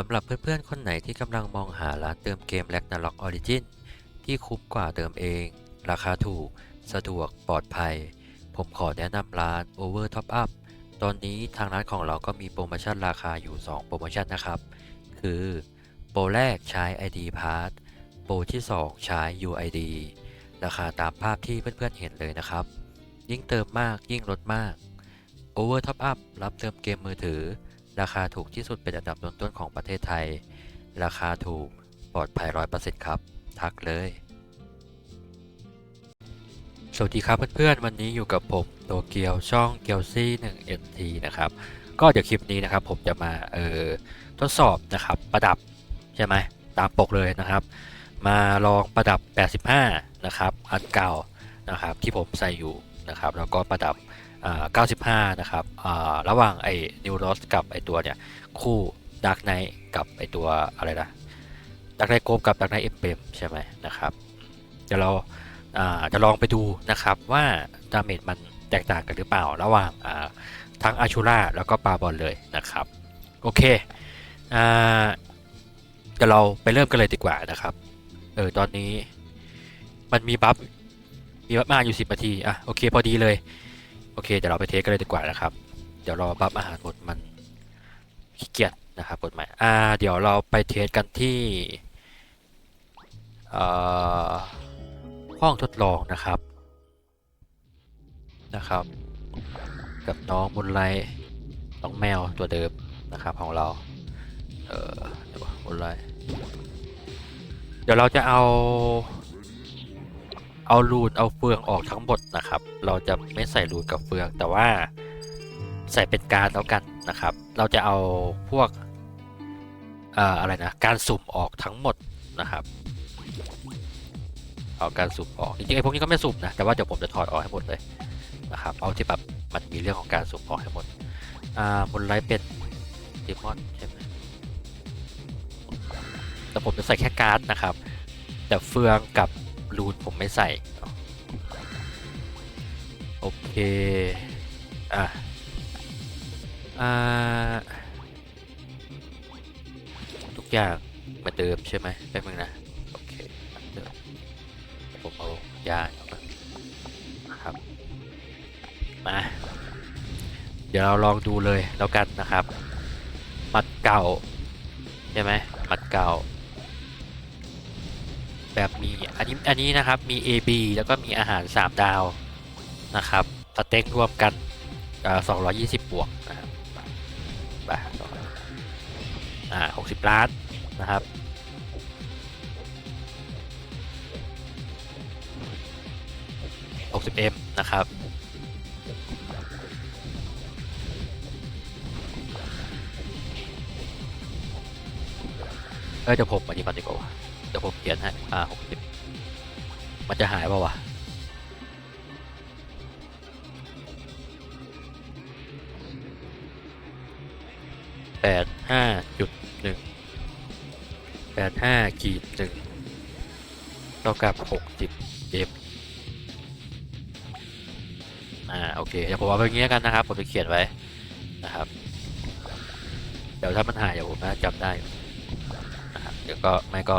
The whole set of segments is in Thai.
สำหรับเพื่อนๆ คนไหนที่กำลังมองหาร้านเติมเกม Ragnarok Origin ที่คุ้มกว่าเติมเอง ราคาถูก สะดวกปลอดภัย ผมขอแนะนำร้าน Over Top Up ตอนนี้ทางร้านของเราก็มีโปรโมชั่นราคาอยู่ 2 โปรโมชั่นนะครับ คือ โปรแรกใช้ ID Pass โปรที่ 2 ใช้ UID ราคาตามภาพที่เพื่อนๆเห็นเลยนะครับ ยิ่งเติมมากยิ่งลดมาก Over Top Up รับเติมเกมมือถือ ราคาถูกที่สุดเป็นอันดับต้นๆของประเทศไทย ราคาถูกปลอดภัย100%ครับ ทักเลย สวัสดีครับเพื่อนๆ วันนี้อยู่กับผมโตเกียวช่องเกียวซี่1 NT นะครับ ก็เดี๋ยวคลิปนี้นะครับผมจะมาเออทดสอบนะครับประดับใช่ไหมตามปกเลยนะครับ มาลองประดับ 85 นะครับ อันเก่านะครับที่ผมใส่อยู่นะครับ แล้วก็ประดับ 95 นะครับระหว่างไอ้นิวโรสกับไอ้ตัวเนี่ยคู่ดักไนกับไอ้ตัวอะไรนะดักไนโกบกับดักไนเอ็มเปมใช่ไหมนะครับ เดี๋ยวเราจะลองไปดูนะครับว่าดาเมจมันแตกต่างกันหรือเปล่าระหว่างทั้งอาชูราแล้วก็ปาบอลเลยนะครับ โอเคเดี๋ยวเราไปเริ่มกันเลยดีกว่านะครับเออตอนนี้มันมีบัฟมีบัฟมาอยู่ 10นาทีอะโอเคพอดีเลย โอเคเดี๋ยวเราไปเทสกันเลยดีกว่านะครับ เดี๋ยวรอบัฟอาหารหมดมันขี้เกียจนะครับกฎหมายอ่าเดี๋ยวเราไปเทสกันที่ห้องทดลองนะครับนะครับ กับน้องบุญไลน้องแมวตัวเดิมนะครับของเราเออเดี๋ยวก่อนบุญไลเดี๋ยวเราจะเอา เอารูนเอาเฟืองออกทั้งหมดนะครับ เราจะไม่ใส่รูนกับเฟือง แต่ว่าใส่เป็นการแล้วกันนะครับ เราจะเอาพวกเอ่ออะไรนะการสุ่มออกทั้งหมดนะครับ เอาการสุ่มออกจริงๆไอ้พวกนี้ก็ไม่สุ่มนะแต่ว่าเดี๋ยวผมจะถอดออกให้หมดเลยนะครับ เอาที่แบบมันมีเรื่องของการสุ่มออกให้หมดอ่าบนไลท์เป็นเดมอนใช่ไหมแต่ผมจะใส่แค่การ์ดนะครับ แต่เฟืองกับ รูนผมไม่ใส่ โอเค อะ อ่า ทุกอย่างมือนเดิมใช่ไหมแป๊บนึงนะ โอเคเหมือนเดิมผมเอายาครับ มา เดี๋ยวเราลองดูเลยแล้วกันนะครับ มัดเก่า ใช่ไหมมัดเก่า แบบมีอันนี้อันนี้นะครับมี A B แล้วก็มีอาหาร 3 ดาวนะครับสเต็กรวมกันสอ่า220บวกนะครับไปอ่า60ล้านนะครับ 60M นะครับเออเดี๋ยวผมอันนี้ก่อนดีกว่า ดี๋ยวผมเขียนให้อ่าหกสิบมันจะหายป่าวะแปดห้าจุดหนึ่งแปดห้าขีดหนึ่งเท่ากับหกสิบเอ็มอ่าโอเคเดี๋ยวผมเอาไปอย่างงี้แล้วกันนะครับ ผมจะเขียนไว้นะครับ เดี๋ยวถ้ามันหายเดี๋ยวผมน่าจำได้นะครับเดี๋ยวก็ไม่ก็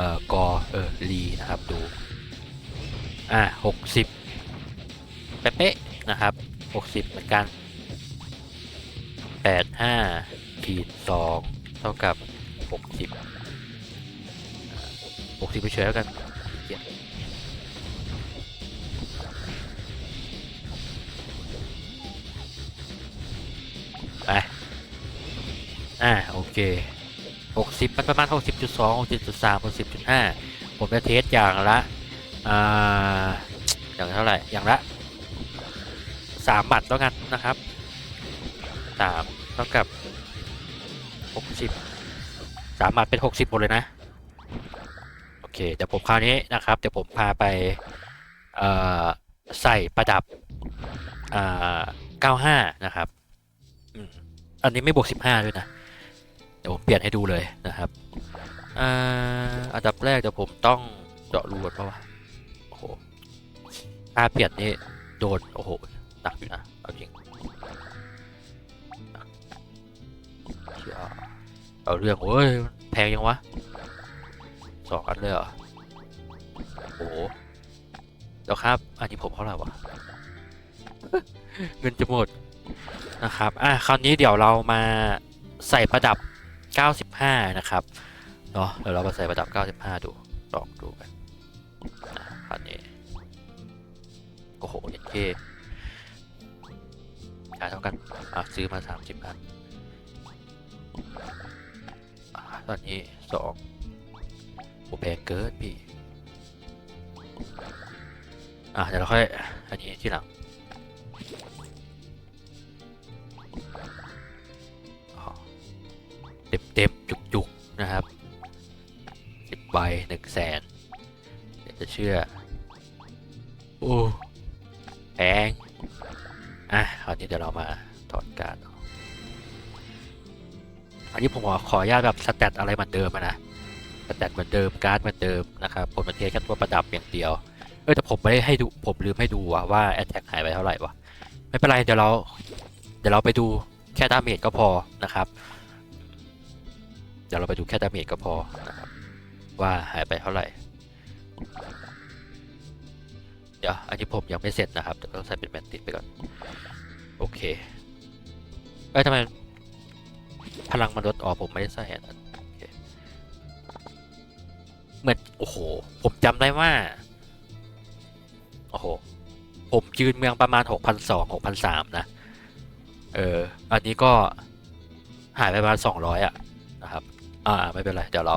เอ่อกอเออรีนะครับดูอ่าหกสิบเป๊ะๆนะครับหกสิบเหมือนกันแปดห้าขีดสองเท่ากับหกสิบหกสิบไปเฉยแล้วกันกียจไปอ่าโอเค 60 มันประมาณ 60.2 60.3 60.5 ผมจะเทสอย่างละอ่าอย่างเท่าไหร่ อย่างละ 3 หมัดแล้วกันนะครับ 3 เท่ากับ 60 3 หมัดเป็น 60 หมดเลยนะ โอเค เดี๋ยวผมคราวนี้นะครับ เดี๋ยวผมพาไปใส่ประดับ95 นะครับ อันนี้ไม่บวก 15 ด้วยนะ เดี๋ยวผมเปลี่ยนให้ดูเลยนะครับอ่าอันดับแรกเดี๋ยวผมต้องเจาะรูก่อนเพราะว่าโอ้โหถ้าเปลี่ยนนี่โดนโอ้โหหนักอยู่นะเอาจริงเอเอาเรื่องโอ้ยแพงยังวะสองอันเลยเหรอโอ้โหเดี๋ยวครับ อันนี้ผมเท่าไหร่วะเงินจะหมดนะครับ อะ คราวนี้เดี๋ยวเรามาใส่ประดับ 95 นะครับเนาะเดี๋ยวเรามาใส่ประดับ 95 ดูลองดูกันอะคราวนี้โอ้โหเย็นเท่จ่ายเท่ากันอะซื้อมา 30อันอะตอนนี้สองโอ้แพงเกินพี่ อะเดี๋ยวเราค่อยอันนี้ที่หลัง ใบหนึ่งแสนเดี๋ยวจะเชื่อ โอ้แพงอะคราวนี้เดี๋ยวเรามาถอดการดอันนี้ผมขอขออนุญาตแบบสแตทอะไรเหมือนเดิมอะนะสแตทเหมือนเดิมการ์ดเหมือนเดิมนะครับผมมันเทแค่ตัวประดับอย่างเดียวเออแต่ผมไม่ได้ให้ดูผมลืมให้ดูว่ะว่าแอตแทกหายไปเท่าไหร่วะไม่เป็นไรเดี๋ยวเราเดี๋ยวเราไปดูแค่ดาเมจก็พอนะครับ เดี๋ยวเราไปดูแค่ดาเมจก็พอนะครับ ว่าหายไปเท่าไหร่ เดี๋ยวอันนี้ผมยังไม่เสร็จนะครับเดี๋ยวต้องใส่เป็นแมนติดไปก่อน โอเคเอ้ยทำไมพลังมันลดออกผมไม่ได้ใส่อันนั้นโอเคเหมือนโอ้โห ผมจำได้ว่า โอ้โห ผมยืนเมืองประมาณ 6,200 6,300 นะ เออ อันนี้ก็หายไปประมาณ 200 อะ นะครับ อ่า ไม่เป็นไร เดี๋ยวเรา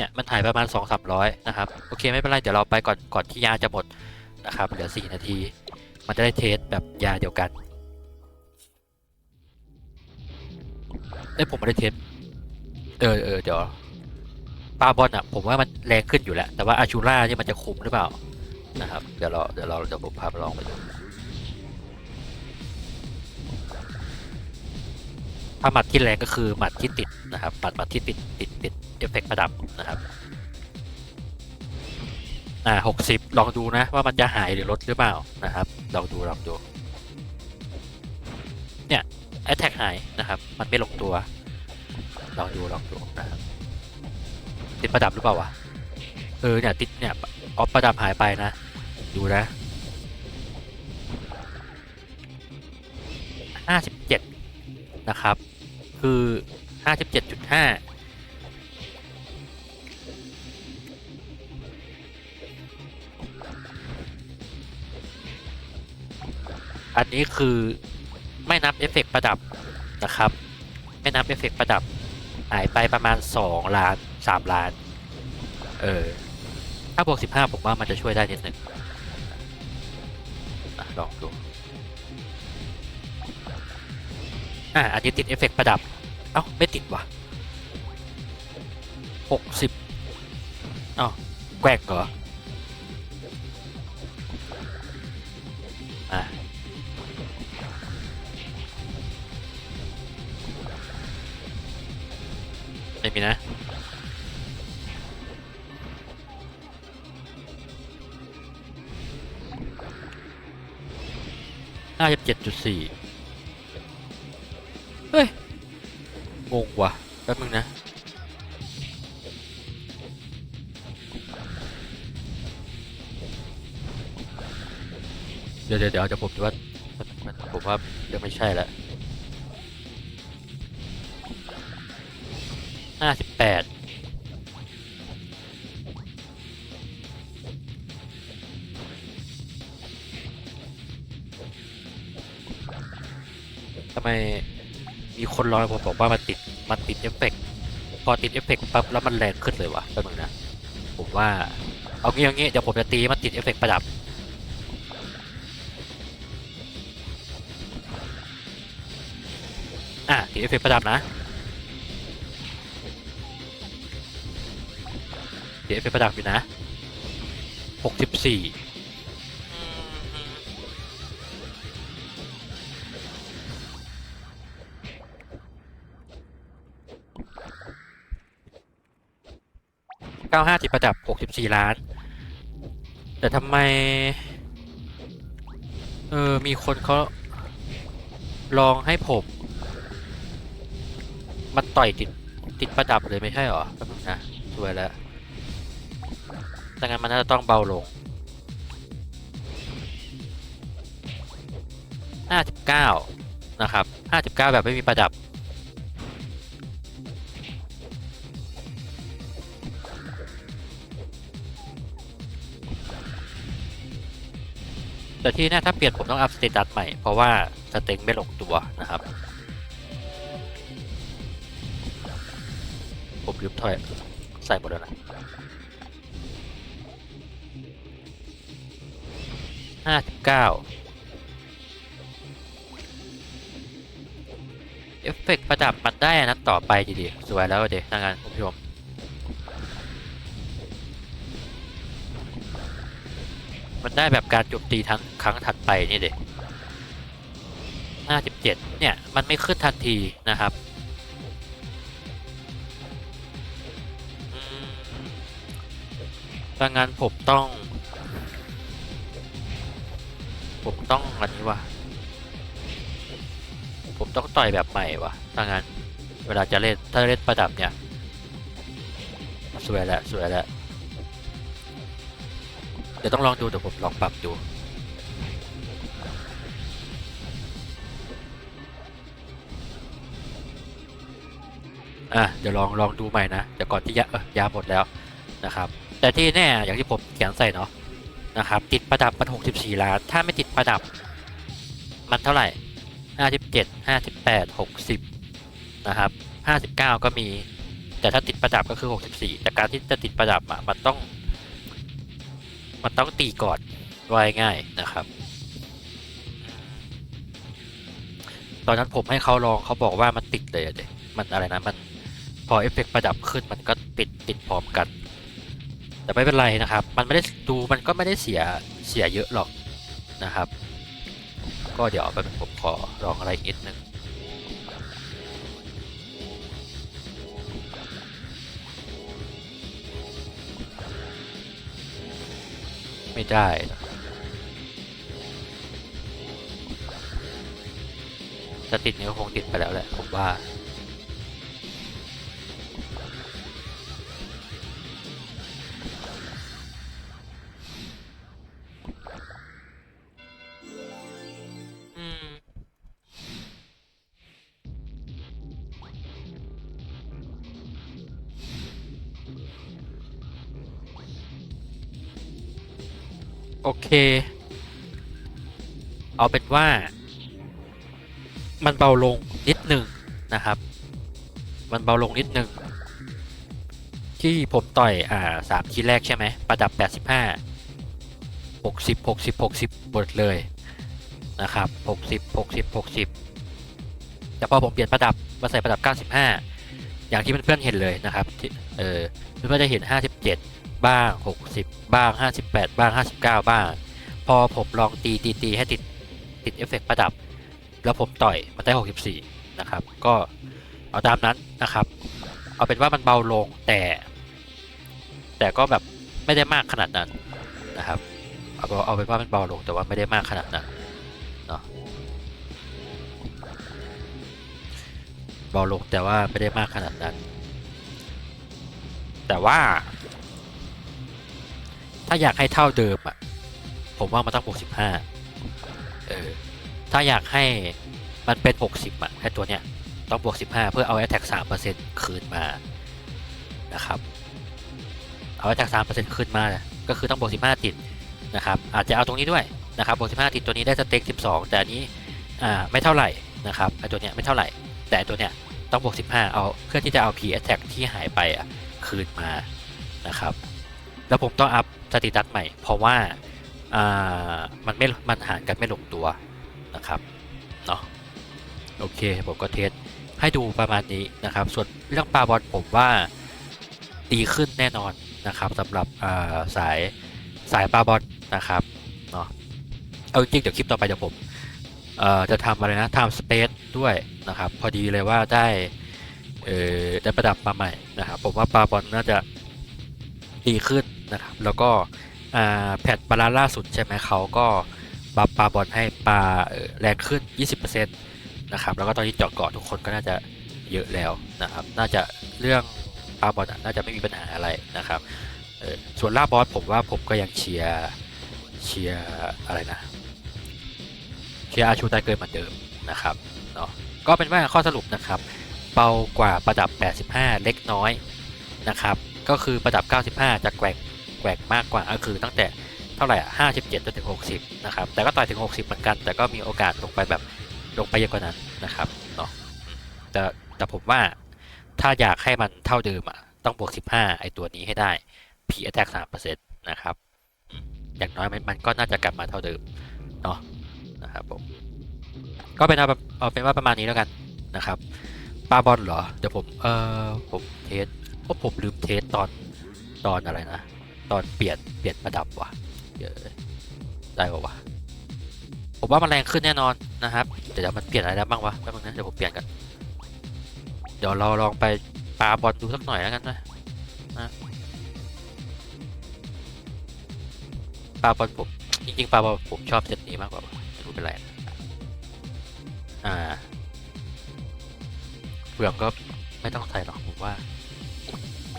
เนี่ยมันหายประมาณ 2 300 นะครับ โอเคไม่เป็นไร เดี๋ยวเราไปก่อนก่อนที่ยาจะหมดนะครับเหลือ 4 นาที มันจะได้เทสแบบยาเดียวกันเอ้ผมไม่ได้เทสเออเออเดี๋ยวปาบอลอะผมว่ามันแรงขึ้นอยู่แล้ว แต่ว่าอาชูล่านี่มันจะคุมหรือเปล่านะครับเดี๋ยวเราเดี๋ยวเราเดี๋ยวผมพาไปลองไปดูถ้าหมัดที่แรงก็คือหมัดที่ติดนะครับหมัดหมัดที่ติดติดติด เอฟเฟกต์ประดับนะครับ อ่าหกสิบลองดูนะว่ามันจะหายหรือลดหรือเปล่านะครับ ลองดูลองดู เนี่ยแอตแทกหายนะครับ มันไม่ลงตัว ลองดูลองดูนะครับติดประดับหรือเปล่าวะ เออเนี่ยติดเนี่ยออฟประดับหายไปนะ ดูนะห้าสิบเจ็ดนะครับ คือห้าสิบเจ็ดจุดห้า อันนี้คือไม่นับเอฟเฟกต์ประดับนะครับ ไม่นับเอฟเฟกต์ประดับหายไปประมาณ 2 ล้าน 3 ล้าน เออ ถ้าบวก 15 ผมว่ามันจะช่วยได้นิดหนึ่งลองดู อะ อันนี้ติดเอฟเฟกต์ประดับ เอ้า ไม่ติดว่ะ 60อ้าแกว่งเหรอ ไม่มีนะห้าสิบเจ็ดจุดสี่เฮ้ย งงว่ะแป๊บนึงนะเดี๋ยวเดี๋ยวเดี๋ยวเดี๋ยวผมว่าผมว่ายังไม่ใช่และ ห้าสิบแปดทำไมมีคนรอผมบอกว่ามันติดมันติดเอฟเฟกต์พอติดเอฟเฟกต์ปั๊บแล้วมันแรงขึ้นเลยวะแป๊บนึงนะผมว่าเอางี้เอางี้เดี๋ยวผมจะตีมันติดเอฟเฟกต์ประดับอะติดเอฟเฟกต์ประดับนะ เอฟเฟกต์ประดับอยู่นะหกสิบสี่เก้าห้าติดประดับหกสิบสี่ล้าน แต่ทำไม เออ มีคนเขาลองให้ผมมันต่อยติดติดประดับเลยไม่ใช่หรอแป๊บนึงนะสวยแล้ว ดังนั้นมันน่าจะต้องเบาลง 59 นะครับ 59 แบบไม่มีประดับ แต่ที่แน่ถ้าเปลี่ยนผมต้องอัพสเตตัสใหม่ เพราะว่าสเต็งไม่ลงตัวนะครับผมลืมถอยใส่หมดแล้วนะ ห้าสิบเก้าเอฟเฟกต์ประดับมันได้นนั้นต่อไปดีๆสวยแล้วเด็กทางงานคุณผู้ชมมันได้แบบการโจมตีทั้งครั้งถัดไปนี่เด็กห้าสิบเจ็ดเนี่ย มันไม่ขึ้นทันทีนะครับดังนั้นผมต้อง ผมต้องอันนี้วะผมต้องต่อยแบบใหม่วะดังนั้น เวลาจะเล่นถ้าเล่นประดับเนี่ย สวยแล้วสวยแล้วเดี๋ยวต้องลองดูเดี๋ยวผมลองปรับดูอะเดี๋ยวลองลองดูใหม่นะเดี๋ยวก่อนที่ยาเออยาหมดแล้วนะครับ แต่ที่แน่อย่างที่ผมเขียนใส่เนาะ นะครับ ติดประดับมัน 64 ล้าน ถ้าไม่ติดประดับมันเท่าไหร่ 57 58 60 นะครับ 59 ก็มี แต่ถ้าติดประดับก็คือ 64 แต่การที่จะติดประดับอะมันต้อง มันต้องตีก่อนว่ายง่ายนะครับ ตอนนั้นผมให้เขาลองเขาบอกว่ามันติดเลยเด็มันอะไรนะมันพอเอฟเฟกต์ประดับขึ้นมันก็ติดติดพร้อมกัน แต่ไม่เป็นไรนะครับ มันไม่ได้ดูมันก็ไม่ได้เสียเสียเยอะหรอกนะครับ ก็เดี๋ยวไปเป็นผมขอลองอะไรอีกนิดนึงไม่ได้นะติดเนี้ก็คงติดไปแล้วแหละผมว่า โอเค เอาเป็นว่า มันเบาลงนิดหนึ่งนะครับ มันเบาลงนิดหนึ่งที่ผมต่อยอ่าสามทีแรกใช่ไหมประดับ 85 60 60 60 หมดเลยนะครับ 60 60 60 แต่พอผมเปลี่ยนประดับมาใส่ประดับ 95 อย่างที่เพื่อนๆเห็นเลยนะครับที่เออเพื่อนๆจะเห็น 57 บ้าง 60 บ้าง 58 บ้าง 59 บ้าง พอผมลองตีตีตีให้ติดติดเอฟเฟกต์ประดับ แล้วผมต่อยมันได้ 64 นะครับ ก็เอาตามนั้นนะครับ เอาเป็นว่ามันเบาลงแต่ แต่ก็แบบไม่ได้มากขนาดนั้นนะครับ เอาเอาเป็นว่ามันเบาลงแต่ว่าไม่ได้มากขนาดนั้นเนาะเบาลงแต่ว่าไม่ได้มากขนาดนั้น แต่ว่า ถ้าอยากให้เท่าเดิมอะ ผมว่ามันต้องบวกสิบห้าเออ ถ้าอยากให้มันเป็นหกสิบอะไอตัวเนี้ยต้องบวกสิบห้าเพื่อเอา attack สามเปอร์เซ็นต์คืนมานะครับ เอา attack สามเปอร์เซ็นต์คืนมา ก็คือต้องบวกสิบห้าติดนะครับ อาจจะเอาตรงนี้ด้วยนะครับบวกสิบห้าติดตัวนี้ได้สเต็กสิบสองแต่อันนี้อ่าไม่เท่าไหร่นะครับไอตัวเนี้ยไม่เท่าไหร่ แต่ตัวเนี้ยต้องบวกสิบห้าเอาเพื่อที่จะเอา P attack ที่หายไปอะคืนมานะครับ แล้วผมต้องอัพสติตัสใหม่ เพราะว่าอ่ามันไม่มันหารกันไม่ลงตัวนะครับเนาะโอเคผมก็เทสให้ดูประมาณนี้นะครับ ส่วนเรื่องปลาบอลผมว่าดีขึ้นแน่นอนนะครับสำหรับาสายสายปลาบอลนะครับเนาะเอาจริงเดี๋ยวคลิปต่อไปเดี๋ยวผมจะทำอะไรนะทำสเปซด้วยนะครับ พอดีเลยว่าได้ได้ประดับมาใหม่นะครับ ผมว่าปลาบอลน่าจะ ดีขึ้นนะครับ แล้วก็อ่าแพทบาลาน่าสุดใช่ไหมเขาก็บัฟปลาบอลให้ปลาแรงขึ้น 20%นะครับ แล้วก็ตอนนี้เจาะเกาะทุกคนก็น่าจะเยอะแล้วนะครับ น่าจะเรื่องปลาบอลน่าจะไม่มีปัญหาอะไรนะครับส่วนล่าบอสผมว่าผมก็ยังเชียร์เชียร์อะไรนะเชียร์อาชูไตเกินเหมือนเดิมนะครับเนาะก็เป็นว่าข้อสรุปนะครับเบากว่าประดับ 85 เล็กน้อยนะครับ ก็คือประดับ 95 จะแกว่งแกว่งมากกว่าก็คือตั้งแต่เท่าไหร่อะ57จนถึง 60 นะครับ แต่ก็ต่อยถึง 60 เหมือนกัน แต่ก็มีโอกาสลงไปแบบลงไปเยอะกว่านั้นนะครับเนาะแต่แต่ผมว่าถ้าอยากให้มันเท่าเดิมอะต้องบวก 15 ไอตัวนี้ให้ได้ P attack 3%นะครับ อย่างน้อยมันมันก็น่าจะกลับมาเท่าเดิมเนาะนะครับผมก็เป็นเอาเป็นว่าประมาณนี้แล้วกันนะครับปาบอลเหรอ เดี๋ยวผม เออผมเทส ราะผมลืมเทสตอนตอนอะไรนะ ตอนเปลี่ยนเปลี่ยนประดับว่ะเดี๋ยวได้ป่าวะผมว่ามันแรงขึ้นแน่นอนนะครับเดี๋ยวมันเปลี่ยนอะไรได้วบ้างวะแป๊บนึงนะเดี๋ยวผมเปลี่ยนกันเดี๋ยวเราลองไปปลาบอลดูสักหน่อยแล้วกันนะนะปลาบอลผมจริงๆปลาบอลผมชอบเซตนี้มากกว่าไม่รู้เป็นไรอ่าเปลือกก็ไม่ต้องใส่หรอกผมว่า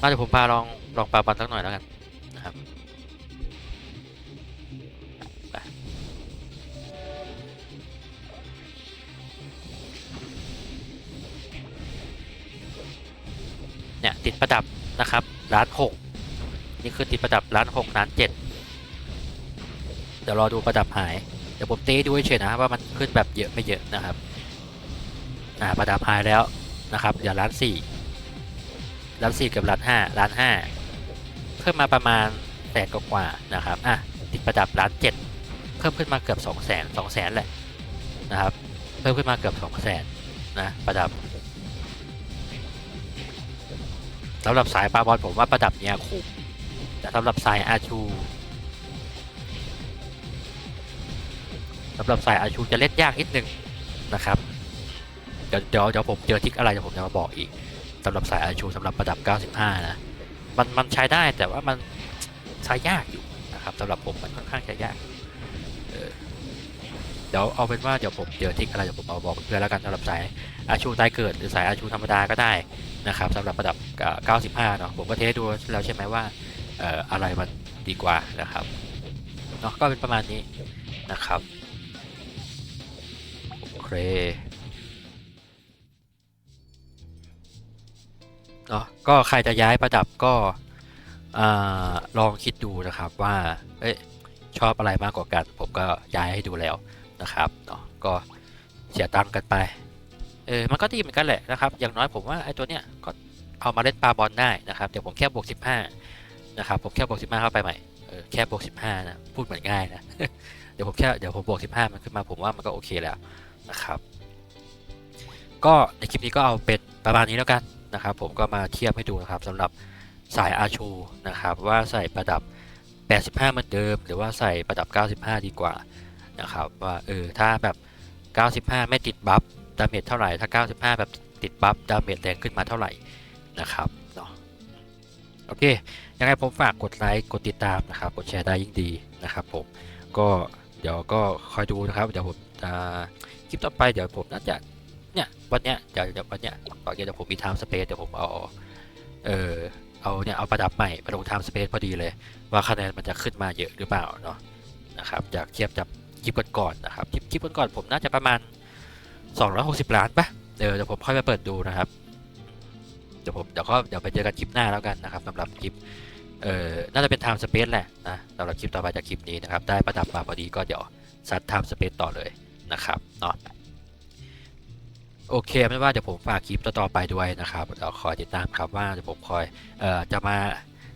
มาเดี๋ยวผมพาลองลองปลาบอลสักหน่อยแล้วกันนะครับเนี่ยติดประดับนะครับล้านหกนี่คือติดประดับล้านหกล้านเจ็ดเดี๋ยวรอดูประดับหาย เดี๋ยวผมเต้ดูเฉยนะว่ามันขึ้นแบบเยอะไม่เยอะนะครับอ่าประดับหายแล้วนะครับเดี๋ยวล้านสี่ ล้านสี่กับล้านห้าล้านห้าเพิ่มมาประมาณแสนกว่านะครับอะติดประดับล้านเจ็ดเพิ่มขึ้นมาเกือบสองแสนสองแสนแหละนะครับเพิ่มขึ้นมาเกือบสองแสนนะประดับสำหรับสายปลาบอลผมว่าประดับเนี้ยคุ้มแต่สำหรับสายอาชูสำหรับสายอาชูจะเล่นยากนิดนึงนะครับเดี๋ยวเดี๋ยวผมเจอทิกอะไรเดี๋ยวผมจะมาบอกอีก สำหรับสายอาชูสำหรับระดับ 95 นะ มันมันใช้ได้แต่ว่ามันใช้ยากอยู่นะครับสำหรับผมมันค่อนข้างใช้ยากเเดี๋ยวเอาเป็นว่าเดี๋ยวผมเจอทิกอะไรเดี๋ยวผมเอาบอกเพื่อนแล้วกันสำหรับสายอาชูตายเกิดหรือสายอาชูธรรมดาก็ได้นะครับสำหรับระดับ 95 เนาะผมก็เทสดูแล้วใช่ไหมว่าเอ่ออะไรมันดีกว่านะครับเนาะก็เป็นประมาณนี้นะครับโอเค เนาะก็ใครจะย้ายประดับก็อลองคิดดูนะครับว่าเอ้ยชอบอะไรมากกว่ากัน ผมก็ย้ายให้ดูแล้วนะครับเนาะก็เสียตังค์กันไปเออมันก็ดีเหมือนกันแหละนะครับอย่างน้อยผมว่าไอ้ตัวเนี้ยก็เอามาเล่นปลาบอลได้นะครับเดี๋ยวผมแค่บวก15นะครับผมแค่บวก15เข้าไปใหม่เออแค่บวก15นะพูดเหมือนง่ายนะเดี๋ยวผมแค่เดี๋ยวผมบวก15มันขึ้นมาผมว่ามันก็โอเคแล้วนะครับ ก็ในคลิปนี้ก็เอาเป็นประมาณนี้แล้วกัน นะครับ ผมก็มาเทียบให้ดูนะครับสำหรับสายอาชูนะครับ ว่าใส่ประดับ 85เหมือนเดิม หรือว่าใส่ประดับ 95 ดีกว่านะครับ ว่าเออถ้าแบบ 95 ไม่ติดบัฟดาเมจเท่าไหร่ถ้า 95 แบบติดบัฟดาเมจแรงขึ้นมาเท่าไหร่นะครับเนาะโอเค ยังไงผมฝากกดไลค์กดติดตามนะครับ กดแชร์ได้ยิ่งดีนะครับผมก็เดี๋ยวก็คอยดูนะครับ เดี๋ยวผมจะคลิปต่อไปเดี๋ยวผมน่าจะ เนี่ยวันเนี้ยเดี๋ยวเดี๋ยววันเนี้ยตอนเย็นเดี๋ยวผมมีไทม์สเปซเดี๋ยวผมเอาเออเอาเนี่ยเอาประดับใหม่มาลงไทม์สเปซพอดีเลย ว่าคะแนนมันจะขึ้นมาเยอะหรือเปล่าเนาะนะครับอยากเทียบกับคลิปก่อนๆนะครับคลิปคลิปก่อนๆผมน่าจะประมาณ 260 ล้านปะเดี๋ยวเดี๋ยวผมค่อยไปเปิดดูนะครับเดี๋ยวผมเดี๋ยวก็เดี๋ยวไปเจอกันคลิปหน้าแล้วกันนะครับสำหรับคลิปเอ่อน่าจะเป็นไทม์สเปซแหละนะสำหรับคลิปต่อไปจากคลิปนี้นะครับได้ประดับมาพอดีก็เดี๋ยวซัดไทม์สเปซต่อเลยนะครับเนาะ โอเคไม่ว่าเดี๋ยวผมฝากคลิปต่อๆไปด้วยนะครับเราคอยติดตามครับว่าเดี๋ยวผมคอยเอ่อจะมา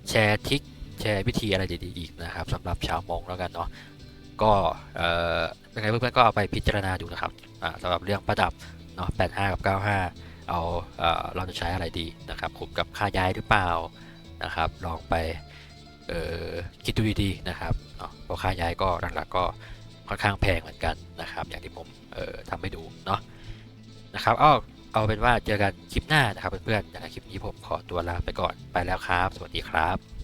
แชร์ทริคแชร์วิธีอะไรดีๆอีกนะครับสำหรับชาวมงแล้วกันเนาะก็เอ่อยังไงเพื่อนๆก็เอาไปพิจารณาดูนะครับอ่าสำหรับเรื่องประดับเนาะ85 กับ 95 เอาเอ่อเราจะใช้อะไรดีนะครับคุ้มกับค่าย้ายหรือเปล่านะครับ ลองไปเอ่อคิดดูดีๆนะครับเนาะเพราะค่าย้ายก็หลักๆก็ค่อนข้างแพงเหมือนกันนะครับ อย่างที่ผมเอ่อทำให้ดูเนาะ นะครับอ้อเอาเป็นว่าเจอกันคลิปหน้านะครับเพื่อนๆอย่างคลิปนี้ผมขอตัวลาไปก่อนไปแล้วครับ สวัสดีครับ